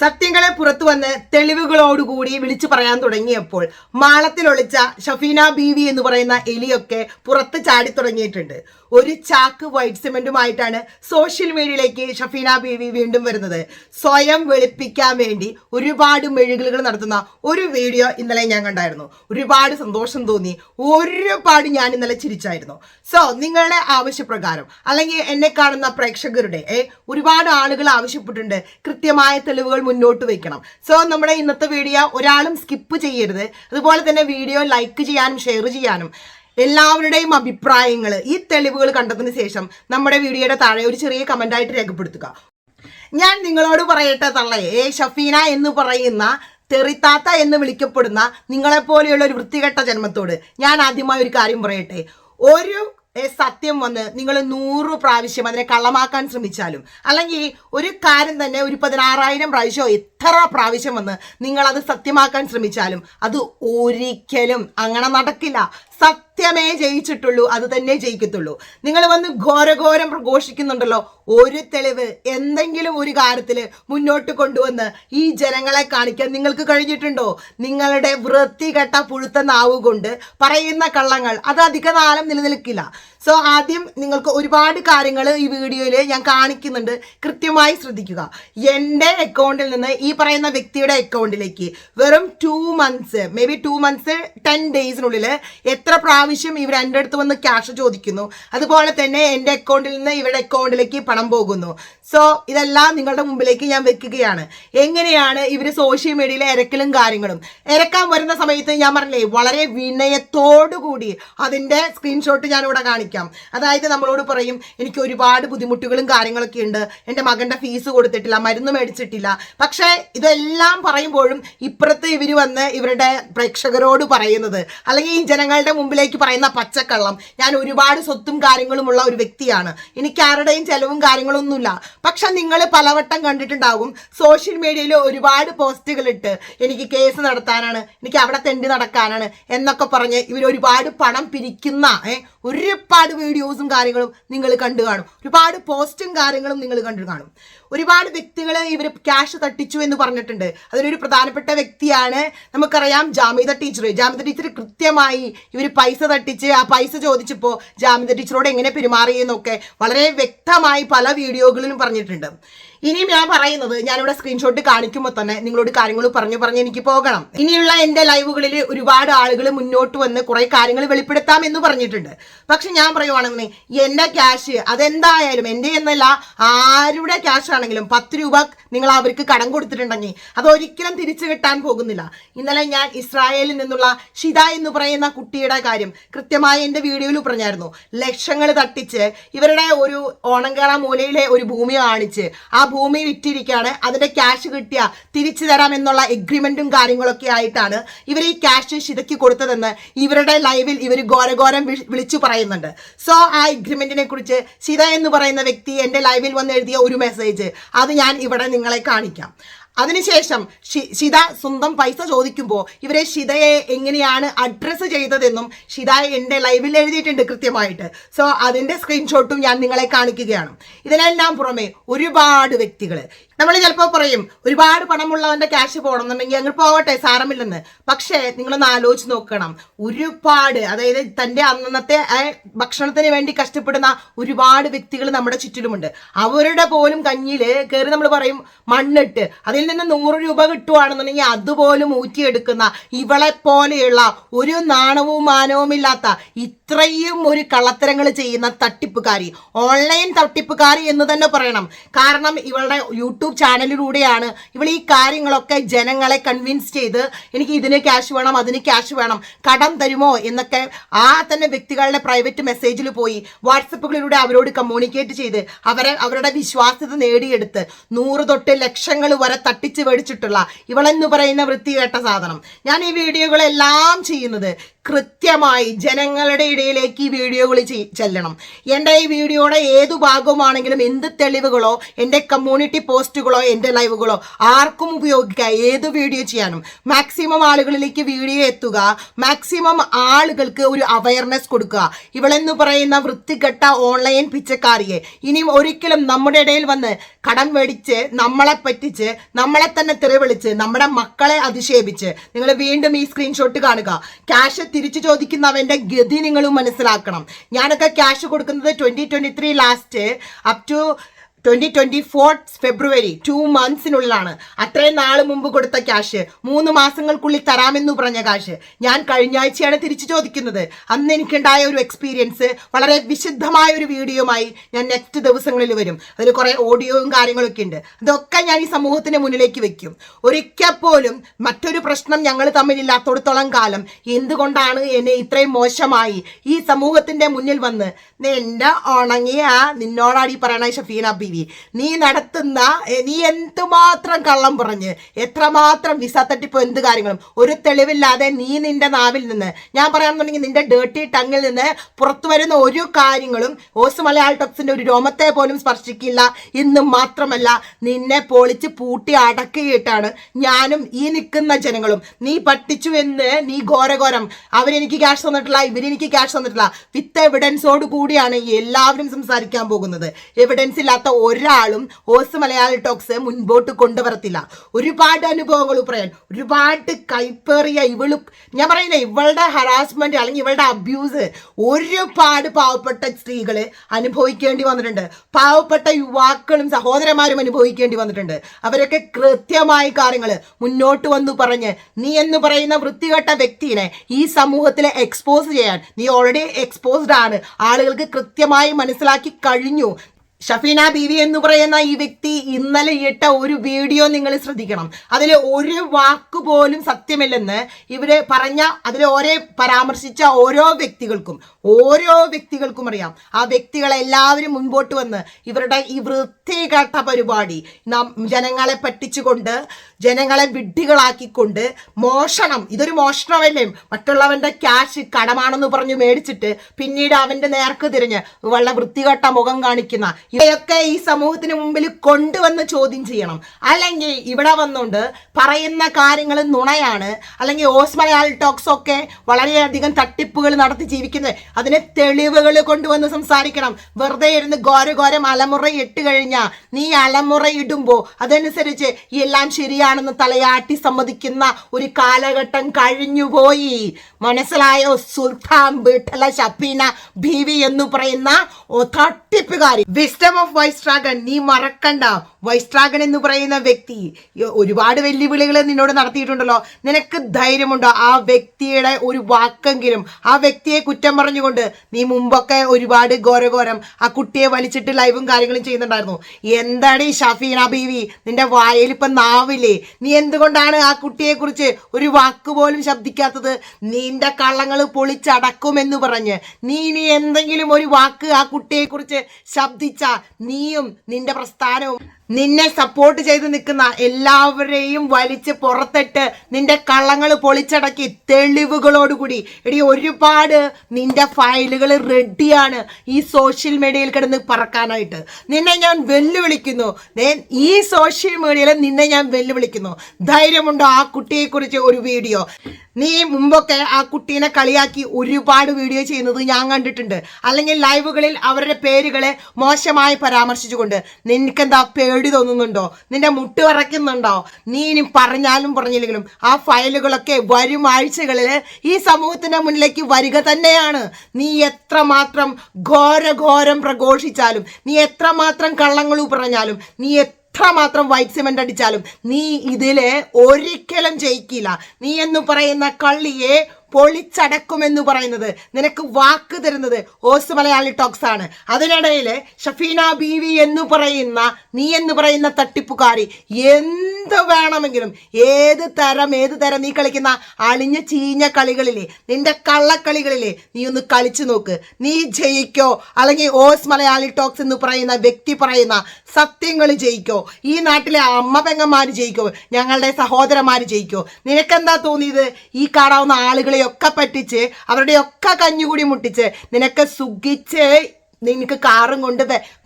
സത്യങ്ങളെ പുറത്തു വന്ന് തെളിവുകളോടുകൂടി വിളിച്ചു പറയാൻ തുടങ്ങിയപ്പോൾ മാളത്തിൽ ഒളിച്ച ഷഫീന ബീവി എന്ന് പറയുന്ന എലിയൊക്കെ പുറത്ത് ചാടി തുടങ്ങിയിട്ടുണ്ട്. ഒരു ചാക്ക് വൈറ്റ് സിമെന്റുമായിട്ടാണ് സോഷ്യൽ മീഡിയയിലേക്ക് ഷഫീന ബീവി വീണ്ടും വരുന്നത്. സ്വയം വെളുപ്പിക്കാൻ വേണ്ടി ഒരുപാട് മെഴുകലുകൾ നടത്തുന്ന ഒരു വീഡിയോ ഇന്നലെ ഞാൻ കണ്ടായിരുന്നു. ഒരുപാട് സന്തോഷം തോന്നി. ഒരുപാട് ഞാൻ ഇന്നലെ ചിരിച്ചായിരുന്നു. സോ നിങ്ങളുടെ ആവശ്യപ്രകാരം അല്ലെങ്കിൽ എന്നെ കാണുന്ന പ്രേക്ഷകരുടെ ഒരുപാട് ആളുകൾ ആവശ്യപ്പെട്ടിട്ടുണ്ട് കൃത്യമായ തെളിവുകൾ മുന്നോട്ട് വെക്കണം. സോ നമ്മുടെ ഇന്നത്തെ വീഡിയോ ഒരാളും സ്കിപ്പ് ചെയ്യരുത്. അതുപോലെ തന്നെ വീഡിയോ ലൈക്ക് ചെയ്യാനും ഷെയർ ചെയ്യാനും. എല്ലാവരുടെയും അഭിപ്രായങ്ങൾ ഈ തെളിവുകൾ കണ്ടതിന് ശേഷം നമ്മുടെ വീഡിയോയുടെ താഴെ ഒരു ചെറിയ കമന്റായിട്ട് രേഖപ്പെടുത്തുക. ഞാൻ നിങ്ങളോട് പറയട്ടെ തള്ളയെ ഷഫീന എന്ന് പറയുന്ന തെറിത്താത്ത എന്ന് വിളിക്കപ്പെടുന്ന നിങ്ങളെപ്പോലെയുള്ള ഒരു വൃത്തികെട്ട ജന്മത്തോട് ഞാൻ ആദ്യമായി ഒരു കാര്യം പറയട്ടെ. ഒരു സത്യം വന്ന് നിങ്ങൾ നൂറ് പ്രാവശ്യം അതിനെ കള്ളമാക്കാൻ ശ്രമിച്ചാലും അല്ലെങ്കിൽ ഒരു കാര്യം തന്നെ ഒരു പതിനാറായിരം പ്രാവശ്യമോ എത്ര പ്രാവശ്യം വന്ന് നിങ്ങൾ അത് സത്യമാക്കാൻ ശ്രമിച്ചാലും അത് ഒരിക്കലും അങ്ങനെ നടക്കില്ല. സത്യമേ ജയിച്ചിട്ടുള്ളൂ അത് തന്നെ ജയിക്കത്തുള്ളൂ. നിങ്ങൾ വന്ന് ഘോരഘോരം പ്രഘോഷിക്കുന്നുണ്ടല്ലോ ഒരു തെളിവ് എന്തെങ്കിലും ഒരു കാര്യത്തിൽ മുന്നോട്ട് കൊണ്ടുവന്ന് ഈ ജനങ്ങളെ കാണിക്കാൻ നിങ്ങൾക്ക് കഴിഞ്ഞിട്ടുണ്ടോ? നിങ്ങളുടെ വൃത്തികെട്ട പുഴുത്ത നാവ് കൊണ്ട് പറയുന്ന കള്ളങ്ങൾ അത് അധിക കാലം നിലനിൽക്കില്ല. സോ ആദ്യം നിങ്ങൾക്ക് ഒരുപാട് കാര്യങ്ങൾ ഈ വീഡിയോയിൽ ഞാൻ കാണിക്കുന്നുണ്ട്. കൃത്യമായി ശ്രദ്ധിക്കുക. എന്റെ അക്കൗണ്ടിൽ നിന്ന് ഈ പറയുന്ന വ്യക്തിയുടെ അക്കൗണ്ടിലേക്ക് വെറും two months may be two months ten ഡേയ്സിനുള്ളിൽ എത്ര പ്രാവശ്യം ഇവർ എന്റെ അടുത്ത് വന്ന് ക്യാഷ് ചോദിക്കുന്നു. അതുപോലെ തന്നെ എന്റെ അക്കൗണ്ടിൽ നിന്ന് ഇവരുടെ അക്കൗണ്ടിലേക്ക് പണം പോകുന്നു. സോ ഇതെല്ലാം നിങ്ങളുടെ മുമ്പിലേക്ക് ഞാൻ വെക്കുകയാണ്. എങ്ങനെയാണ് ഇവർ സോഷ്യൽ മീഡിയയിലെ ഇരക്കലും കാര്യങ്ങളും? ഇരക്കാൻ വരുന്ന സമയത്ത് ഞാൻ പറഞ്ഞില്ലേ വളരെ വിനയത്തോടു കൂടി അതിന്റെ സ്ക്രീൻഷോട്ട് ഞാൻ ഇവിടെ കാണിക്കാം. അതായത് നമ്മളോട് പറയും എനിക്ക് ഒരുപാട് ബുദ്ധിമുട്ടുകളും കാര്യങ്ങളൊക്കെ ഉണ്ട്. എന്റെ മകന്റെ ഫീസ് കൊടുത്തിട്ടില്ല മരുന്ന് മേടിച്ചിട്ടില്ല. പക്ഷേ ഇതെല്ലാം പറയുമ്പോഴും ഇപ്പുറത്ത് ഇവർ വന്ന് ഇവരുടെ പ്രേക്ഷകരോട് പറയുന്നത് അല്ലെങ്കിൽ ഈ ജനങ്ങളുടെ മുമ്പിലേക്ക് പറയുന്ന പച്ചക്കള്ളം. ഞാൻ ഒരുപാട് സ്വത്തും കാര്യങ്ങളുമുള്ള ഒരു വ്യക്തിയാണ്. എനിക്ക് ആരുടെയും ചെലവും കാര്യങ്ങളൊന്നുമില്ല. പക്ഷെ നിങ്ങൾ പലവട്ടം കണ്ടിട്ടുണ്ടാകും. സോഷ്യൽ മീഡിയയിൽ ഒരുപാട് പോസ്റ്റുകൾ ഇട്ട് എനിക്ക് കേസ് നടത്താനാണ് എനിക്ക് അവിടെ തെണ്ടി നടക്കാനാണ് എന്നൊക്കെ പറഞ്ഞ് ഇവർ ഒരുപാട് പണം പിരിക്കുന്ന ഏ, ഒരുപാട് വീഡിയോസും കാര്യങ്ങളും നിങ്ങൾ കണ്ടു കാണും. ഒരുപാട് പോസ്റ്റും കാര്യങ്ങളും നിങ്ങൾ കണ്ടു കാണും. ഒരുപാട് വ്യക്തികൾ ഇവർ ക്യാഷ് തട്ടിച്ചു എന്ന് പറഞ്ഞിട്ടുണ്ട്. അതിലൊരു പ്രധാനപ്പെട്ട വ്യക്തിയാണ് നമുക്കറിയാം ജാമിത ടീച്ചർ ജാമിത ടീച്ചർ കൃത്യമായി ഇവർ പൈസ തട്ടിച്ച് ആ പൈസ ചോദിച്ചപ്പോൾ ജാമിത ടീച്ചറോട് എങ്ങനെ പെരുമാറിയെന്നൊക്കെ വളരെ വ്യക്തമായി പല വീഡിയോകളിലും പറഞ്ഞിട്ടുണ്ട്. ഇനിയും ഞാൻ പറയുന്നത് ഞാനിവിടെ സ്ക്രീൻഷോട്ട് കാണിക്കുമ്പോൾ തന്നെ നിങ്ങളോട് കാര്യങ്ങൾ പറഞ്ഞു പറഞ്ഞ് എനിക്ക് പോകണം. ഇനിയുള്ള എന്റെ ലൈവുകളിൽ ഒരുപാട് ആളുകൾ മുന്നോട്ട് വന്ന് കുറെ കാര്യങ്ങൾ വെളിപ്പെടുത്താം എന്ന് പറഞ്ഞിട്ടുണ്ട്. പക്ഷെ ഞാൻ പറയുവാണെങ്കിൽ എന്റെ ക്യാഷ് അതെന്തായാലും എന്റെ എന്നല്ല ആരുടെ ക്യാഷ് ആണെങ്കിലും പത്ത് രൂപ നിങ്ങൾ അവർക്ക് കടം കൊടുത്തിട്ടുണ്ടെങ്കിൽ അത് ഒരിക്കലും തിരിച്ചു കിട്ടാൻ പോകുന്നില്ല. ഇന്നലെ ഞാൻ ഇസ്രായേലിൽ നിന്നുള്ള ഷിത എന്ന് പറയുന്ന കുട്ടിയുടെ കാര്യം കൃത്യമായി എന്റെ വീഡിയോയിൽ പറഞ്ഞായിരുന്നു. ലക്ഷങ്ങൾ തട്ടിച്ച് ഇവരുടെ ഒരു ഓണങ്കാള മൂലയിലെ ഒരു ഭൂമി കാണിച്ച് ആ ഭൂമി വിറ്റിരിക്കുകയാണ് അതിന്റെ ക്യാഷ് കിട്ടിയ തിരിച്ചു തരാം എന്നുള്ള എഗ്രിമെന്റും കാര്യങ്ങളൊക്കെ ആയിട്ടാണ് ഇവർ ഈ ക്യാഷ് ശിതക്കി കൊടുത്തതെന്ന് ഇവരുടെ ലൈവിൽ ഇവർ ഘോരഘോരം വിളിച്ചു പറയുന്നുണ്ട്. സോ ആ എഗ്രിമെന്റിനെ കുറിച്ച് ശിത എന്ന് പറയുന്ന വ്യക്തി എന്റെ ലൈവിൽ വന്ന് എഴുതിയ ഒരു മെസ്സേജ് അത് ഞാൻ ഇവിടെ നിങ്ങളെ കാണിക്കാം. അതിനുശേഷം ഷിത സ്വന്തം പൈസ ചോദിക്കുമ്പോൾ ഇവരെ ഷിതയെ എങ്ങനെയാണ് അഡ്രസ്സ് ചെയ്തതെന്നും ഷിത എന്റെ ലൈവിൽ എഴുതിയിട്ടുണ്ട് കൃത്യമായിട്ട്. സോ അതിന്റെ സ്ക്രീൻഷോട്ടും ഞാൻ നിങ്ങളെ കാണിക്കുകയാണ്. ഇതിനെല്ലാം പുറമെ ഒരുപാട് വ്യക്തികൾ നമ്മൾ ചിലപ്പോൾ പറയും ഒരുപാട് പണമുള്ളവന്റെ ക്യാഷ് പോകണമെന്നുണ്ടെങ്കിൽ അങ്ങ് പോകട്ടെ സാരമില്ലെന്ന്. പക്ഷേ നിങ്ങളൊന്ന് ആലോചിച്ച് നോക്കണം. ഒരുപാട് അതായത് തന്റെ അന്നത്തെ ഭക്ഷണത്തിന് വേണ്ടി കഷ്ടപ്പെടുന്ന ഒരുപാട് വ്യക്തികൾ നമ്മുടെ ചുറ്റിലുമുണ്ട്. അവരുടെ പോലും കഞ്ഞിൽ കയറി നമ്മൾ പറയും മണ്ണിട്ട്. അതിൽ നിന്ന് നൂറ് രൂപ കിട്ടുവാണെന്നുണ്ടെങ്കിൽ അതുപോലും ഊറ്റിയെടുക്കുന്ന ഇവളെ പോലെയുള്ള ഒരു നാണവും മാനവും ഇല്ലാത്ത ഇത്രയും ഒരു കള്ളത്തരങ്ങൾ ചെയ്യുന്ന തട്ടിപ്പുകാരി ഓൺലൈൻ തട്ടിപ്പുകാരി എന്ന് തന്നെ പറയണം. കാരണം ഇവളുടെ യൂട്യൂബ് ചാനലിലൂടെയാണ് ഇവൾ ഈ കാര്യങ്ങളൊക്കെ ജനങ്ങളെ കൺവിൻസ് ചെയ്ത് എനിക്ക് ഇതിന് ക്യാഷ് വേണം അതിന് ക്യാഷ് വേണം കടം തരുമോ എന്നൊക്കെ ആ തന്നെ വ്യക്തികളുടെ പ്രൈവറ്റ് മെസ്സേജിൽ പോയി വാട്സപ്പുകളിലൂടെ അവരോട് കമ്മ്യൂണിക്കേറ്റ് ചെയ്ത് അവരെ അവരുടെ വിശ്വാസ്യത നേടിയെടുത്ത് നൂറ് തൊട്ട് ലക്ഷങ്ങൾ വരെ തട്ടിച്ച് മേടിച്ചിട്ടുള്ള ഇവളെന്ന് പറയുന്ന വൃത്തികേട്ട സാധനം. ഞാൻ ഈ വീഡിയോകളെല്ലാം ചെയ്യുന്നത് കൃത്യമായി ജനങ്ങളുടെ ഇടയിലേക്ക് ഈ വീഡിയോകൾ ചെല്ലണം. എന്റെ ഈ വീഡിയോയുടെ ഏതു ഭാഗമാണെങ്കിലും എന്ത് തെളിവുകളോ എന്റെ കമ്മ്യൂണിറ്റി പോസ്റ്റുകളോ എന്റെ ലൈവുകളോ ആർക്കും ഉപയോഗിക്കാം. ഏത് വീഡിയോ ചെയ്യാനും. മാക്സിമം ആളുകളിലേക്ക് വീഡിയോ എത്തുക. മാക്സിമം ആളുകൾക്ക് ഒരു അവയർനെസ് കൊടുക്കുക. ഇവളെന്ന് പറയുന്ന വൃത്തികെട്ട ഓൺലൈൻ പിച്ചക്കാരിയെ. ഇനിയും ഒരിക്കലും നമ്മുടെ ഇടയിൽ വന്ന് കടം മേടിച്ച് നമ്മളെ പറ്റിച്ച് നമ്മളെ തന്നെ തെറിവിളിച്ച് നമ്മുടെ മക്കളെ അധിക്ഷേപിച്ച് നിങ്ങൾ വീണ്ടും ഈ സ്ക്രീൻഷോട്ട് കാണുക. ക്യാഷ് തിരിച്ചു ചോദിക്കുന്നവന്റെ ഗതി നിങ്ങൾ മനസ്സിലാക്കണം. ഞാനൊക്കെ ക്യാഷ് കൊടുക്കുന്നത് twenty twenty three last up to twenty twenty four February two മന്ത്സിനുള്ളിലാണ് അത്രയും നാൾ മുമ്പ് കൊടുത്ത ക്യാഷ് മൂന്ന് മാസങ്ങൾക്കുള്ളിൽ തരാമെന്ന് പറഞ്ഞ കാശ് ഞാൻ കഴിഞ്ഞ ആഴ്ചയാണ് തിരിച്ചു ചോദിക്കുന്നത്. അന്ന് എനിക്കുണ്ടായ ഒരു എക്സ്പീരിയൻസ് വളരെ വിശുദ്ധമായ ഒരു വീഡിയോയുമായി ഞാൻ നെക്സ്റ്റ് ദിവസങ്ങളിൽ വരും. അതിൽ കുറേ ഓഡിയോയും കാര്യങ്ങളൊക്കെ ഉണ്ട്. അതൊക്കെ ഞാൻ ഈ സമൂഹത്തിന് മുന്നിലേക്ക് വെക്കും. ഒരിക്കൽ പോലും മറ്റൊരു പ്രശ്നം ഞങ്ങൾ തമ്മിലില്ലാത്തടത്തോളം കാലം എന്തുകൊണ്ടാണ് എന്നെ ഇത്രയും മോശമായി ഈ സമൂഹത്തിന്റെ മുന്നിൽ വന്ന്? എന്റെ ഉണങ്ങിയ നിന്നോടാടി പറയണ ഷഫീന ബിവി നീ നടത്തുന്ന നീ എന്തുമാത്രം കള്ളം പറഞ്ഞ് എത്രമാത്രം വിസ തട്ടിപ്പോ എന്ത് കാര്യങ്ങളും ഒരു തെളിവില്ലാതെ നീ നിന്റെ നാവിൽ നിന്ന് ഞാൻ പറയാമെന്നുണ്ടെങ്കിൽ നിന്റെ ഡേർട്ടി ടങ്ങിൽ നിന്ന് പുറത്തു വരുന്ന ഒരു കാര്യങ്ങളും ഓസ് മലയാള ടോക്സിന്റെ ഒരു രോമത്തെ പോലും സ്പർശിക്കില്ല. ഇന്ന് മാത്രമല്ല നിന്നെ പൊളിച്ച് പൂട്ടി അടക്കിയിട്ടാണ് ഞാനും ഈ നിൽക്കുന്ന ജനങ്ങളും. നീ പറ്റിച്ചു എന്ന് നീ ഘോരഘോരം അവരെനിക്ക് ക്യാഷ് തന്നിട്ടില്ല ഇവരെനിക്ക് ക്യാഷ് തന്നിട്ടില്ല. വിത്ത് എവിഡൻസോട് കൂടിയാണ് എല്ലാവരും സംസാരിക്കാൻ പോകുന്നത്. എവിഡൻസ് ഇല്ലാത്ത ഒരാളും ഓസ് മലയാളി ടോക്സ് മുൻപോട്ട് കൊണ്ടുവരത്തില്ല. ഒരുപാട് അനുഭവങ്ങൾ പറയാൻ ഒരുപാട് കൈപ്പേറിയ ഇവൾ ഞാൻ പറയുന്ന ഇവളുടെ ഹറാസ്മെന്റ് അല്ലെങ്കിൽ ഇവളുടെ അബ്യൂസ് ഒരുപാട് പാവപ്പെട്ട സ്ത്രീകൾ അനുഭവിക്കേണ്ടി വന്നിട്ടുണ്ട്. പാവപ്പെട്ട യുവാക്കളും സഹോദരന്മാരും അനുഭവിക്കേണ്ടി വന്നിട്ടുണ്ട്. അവരൊക്കെ കൃത്യമായ കാര്യങ്ങൾ മുന്നോട്ട് വന്നു പറഞ്ഞ് നീ എന്ന് പറയുന്ന വൃത്തികെട്ട വ്യക്തിനെ ഈ സമൂഹത്തിലെ എക്സ്പോസ് ചെയ്യാൻ നീ ഓൾറെഡി എക്സ്പോസ്ഡ് ആണ്. ആളുകൾക്ക് കൃത്യമായി മനസ്സിലാക്കി കഴിഞ്ഞു. ഷഫീന ബീവി എന്ന് പറയുന്ന ഈ വ്യക്തി ഇന്നലെ ഇട്ട ഒരു വീഡിയോ നിങ്ങൾ ശ്രദ്ധിക്കണം. അതിൽ ഒരു വാക്ക് പോലും സത്യമില്ലെന്ന് ഇവർ പറഞ്ഞ അതിൽ ഓരോ പരാമർശിച്ച ഓരോ വ്യക്തികൾക്കും ഓരോ വ്യക്തികൾക്കും അറിയാം. ആ വ്യക്തികളെല്ലാവരും മുൻപോട്ട് വന്ന് ഇവരുടെ ഈ വൃത്തികെട്ട പരിപാടി നാം ജനങ്ങളെ പറ്റിച്ചുകൊണ്ട് ജനങ്ങളെ വിഡ്ഢികളാക്കിക്കൊണ്ട് മോഷണം ഇതൊരു മോഷണമല്ലേ? മറ്റുള്ളവന്റെ ക്യാഷ് കടമാണെന്ന് പറഞ്ഞു മേടിച്ചിട്ട് പിന്നീട് അവന്റെ നേർക്ക് തിരിഞ്ഞ് വളരെ വൃത്തികെട്ട മുഖം കാണിക്കുന്ന ഇവയൊക്കെ ഈ സമൂഹത്തിന് മുമ്പിൽ കൊണ്ടുവന്ന് ചോദ്യം ചെയ്യണം. അല്ലെങ്കിൽ ഇവിടെ വന്നുകൊണ്ട് പറയുന്ന കാര്യങ്ങൾ നുണയാണ്. അല്ലെങ്കിൽ ഓസ് മലയാള ടോക്സ് ഒക്കെ വളരെയധികം തട്ടിപ്പുകൾ നടത്തി ജീവിക്കുന്നത്. അതിന് തെളിവുകൾ കൊണ്ടുവന്ന് സംസാരിക്കണം. വെറുതെ ഇരുന്ന് ഘോരഘോരം അലമുറ ഇട്ട് കഴിഞ്ഞാൽ നീ അലമുറ ഇടുമ്പോൾ അതനുസരിച്ച് എല്ലാം ശരിയാണെന്ന് തലയാട്ടി സമ്മതിക്കുന്ന ഒരു കാലഘട്ടം കഴിഞ്ഞുപോയി മനസ്സിലായോ? സുൽത്താൻ ബിട്ടല ഷഫീന ഭീവി എന്ന് പറയുന്ന തട്ടിപ്പുകാരി. തട്ടിപ്പുകാരി വിസ്ഡം ഓഫ് വൈസ് ഡ്രാഗൺ നീ മറക്കണ്ട. വൈസ് ഡ്രാഗൺ എന്ന് പറയുന്ന വ്യക്തി. ഒരുപാട് വെല്ലുവിളികൾ നിന്നോട് നടത്തിയിട്ടുണ്ടല്ലോ. നിനക്ക് ധൈര്യമുണ്ടോ? ആ വ്യക്തിയുടെ ഒരു വാക്കെങ്കിലും ആ വ്യക്തിയെ കുറ്റം പറഞ്ഞുകൊണ്ട് നീ മുമ്പൊക്കെ ഒരുപാട് ഘോരഘോരം ആ കുട്ടിയെ വലിച്ചിട്ട് ലൈവും കാര്യങ്ങളും ചെയ്യുന്നുണ്ടായിരുന്നു. എന്താണ് ഈ ഷഫീന ബീവി? നിന്റെ വായിൽ ഇപ്പം നാവില്ലേ? നീ എന്തുകൊണ്ടാണ് ആ കുട്ടിയെ കുറിച്ച് ഒരു വാക്ക് പോലും ശബ്ദിക്കാത്തത്? നിന്റെ കള്ളങ്ങൾ പൊളിച്ചടക്കുമെന്ന് പറഞ്ഞ് നീ ഇനി എന്തെങ്കിലും ഒരു വാക്ക് ആ കുട്ടിയെ കുറിച്ച് ശബ്ദിച്ച നീയും നിന്റെ പ്രസ്ഥാനവും നിന്നെ സപ്പോർട്ട് ചെയ്ത് നിൽക്കുന്ന എല്ലാവരെയും വലിച്ച് പുറത്തിട്ട് നിന്റെ കള്ളങ്ങൾ പൊളിച്ചടക്കി തെളിവുകളോടുകൂടി. എടി ഒരുപാട് നിന്റെ ഫയലുകൾ റെഡിയാണ് ഈ സോഷ്യൽ മീഡിയയിൽ കിടന്ന് പറക്കാനായിട്ട്. നിന്നെ ഞാൻ വെല്ലുവിളിക്കുന്നു. ഈ സോഷ്യൽ മീഡിയയിൽ നിന്നെ ഞാൻ വെല്ലുവിളിക്കുന്നു. ധൈര്യമുണ്ടോ ആ കുട്ടിയെക്കുറിച്ച് ഒരു വീഡിയോ നീ മുമ്പൊക്കെ ആ കുട്ടീനെ കളിയാക്കി ഒരുപാട് വീഡിയോ ചെയ്യുന്നത് ഞാൻ കണ്ടിട്ടുണ്ട്. അല്ലെങ്കിൽ ലൈവുകളിൽ അവരുടെ പേരുകളെ മോശമായി പരാമർശിച്ചുകൊണ്ട് നിനക്കെന്താ പേടി തോന്നുന്നുണ്ടോ? നിന്റെ മുട്ട് വിറയ്ക്കുന്നുണ്ടോ നീ ഇനി പറഞ്ഞാലും പറഞ്ഞില്ലെങ്കിലും ആ ഫയലുകളൊക്കെ വരും ആഴ്ചകളിൽ ഈ സമൂഹത്തിന്റെ മുന്നിലേക്ക് വരിക തന്നെയാണ്. നീ എത്രമാത്രം ഘോരഘോരം പ്രഘോഷിച്ചാലും നീ എത്രമാത്രം കള്ളങ്ങൾ പറഞ്ഞാലും നീ എത്രമാത്രം വൈറ്റ് സിമെന്റ് അടിച്ചാലും നീ ഇതിലെ ഒരിക്കലും ജയിക്കില്ല. നീ എന്ന് പറയുന്ന കള്ളിയെ പൊളിച്ചടക്കുമെന്ന് പറയുന്നത്. നിനക്ക് വാക്ക് തരുന്നത് ഓസ് മലയാളി ടോക്സ് ആണ്. അതിനിടയിൽ ഷഫീന ബീവി എന്ന് പറയുന്ന നീ എന്ന് പറയുന്ന തട്ടിപ്പുകാരി എന്ത് വേണമെങ്കിലും ഏത് തരം ഏത് തരം നീ കളിക്കുന്ന അളിഞ്ഞ ചീഞ്ഞ കളികളിലെ നിന്റെ കള്ളക്കളികളിലെ നീ ഒന്ന് കളിച്ചു നോക്ക്. നീ ജയിക്കോ. അല്ലെങ്കിൽ ഓസ് മലയാളി ടോക്സ് എന്ന് പറയുന്ന വ്യക്തി പറയുന്ന സത്യങ്ങൾ ജയിക്കോ. ഈ നാട്ടിലെ അമ്മ പെങ്ങന്മാർ ജയിക്കോ. ഞങ്ങളുടെ സഹോദരന്മാർ ജയിക്കോ. നിനക്കെന്താ തോന്നിയത്? ഈ കാണാവുന്ന ആളുകളെയൊക്കെ ഒക്കെ പറ്റിച്ച് അവരുടെയൊക്കെ കഞ്ഞുകൂടി മുട്ടിച്ച് നിനക്ക് സുഖിച്ച് നിനക്ക് കാറും കൊണ്ട്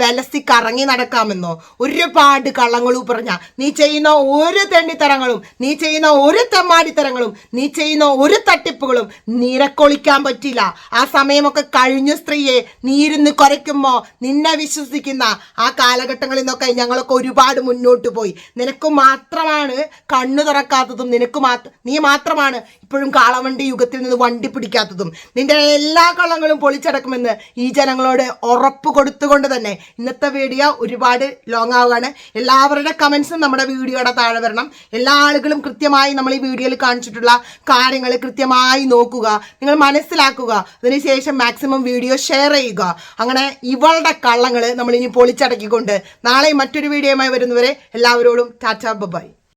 വിലസി കറങ്ങി നടക്കാമെന്നോ? ഒരുപാട് കള്ളങ്ങളും പറഞ്ഞ നീ ചെയ്യുന്ന ഒരു തെണ്ടിത്തരങ്ങളും നീ ചെയ്യുന്ന ഒരു തെമ്മാടിത്തരങ്ങളും നീ ചെയ്യുന്ന ഒരു തട്ടിപ്പുകളും നിരക്കൊളിക്കാൻ പറ്റില്ല. ആ സമയമൊക്കെ കഴിഞ്ഞ സ്ത്രീയെ നീ ഇരുന്ന് കുരയ്ക്കുമ്പോ നിന്നെ വിശ്വസിക്കുന്ന ആ കാലഘട്ടങ്ങളിൽ നിന്നൊക്കെ ഞങ്ങളൊക്കെ ഒരുപാട് മുന്നോട്ട് പോയി. നിനക്ക് മാത്രമാണ് കണ്ണു തുറക്കാത്തതും നിനക്ക് മാത്രം നീ മാത്രമാണ് ഇപ്പോഴും കാളവണ്ടി യുഗത്തിൽ നിന്ന് വണ്ടി പിടിക്കാത്തതും. നിന്റെ എല്ലാ കള്ളങ്ങളും പൊളിച്ചടക്കുമെന്ന് ഈ ജനങ്ങളോട് ഉറപ്പ് കൊടുത്തുകൊണ്ട് തന്നെ ഇന്നത്തെ വീഡിയോ ഒരുപാട് ലോങ് ആവുകയാണ്. എല്ലാവരുടെ കമൻസും നമ്മുടെ വീഡിയോയുടെ താഴെ വരണം. എല്ലാ ആളുകളും കൃത്യമായി നമ്മൾ ഈ വീഡിയോയിൽ കാണിച്ചിട്ടുള്ള കാര്യങ്ങൾ കൃത്യമായി നോക്കുക നിങ്ങൾ മനസ്സിലാക്കുക. അതിനുശേഷം മാക്സിമം വീഡിയോ ഷെയർ ചെയ്യുക. അങ്ങനെ ഇവളുടെ കള്ളങ്ങൾ നമ്മൾ ഇനി പൊളിച്ചടക്കിക്കൊണ്ട് നാളെ മറ്റൊരു വീഡിയോയുമായി വരുന്നവരെ എല്ലാവരോടും ടാറ്റാ ബൈ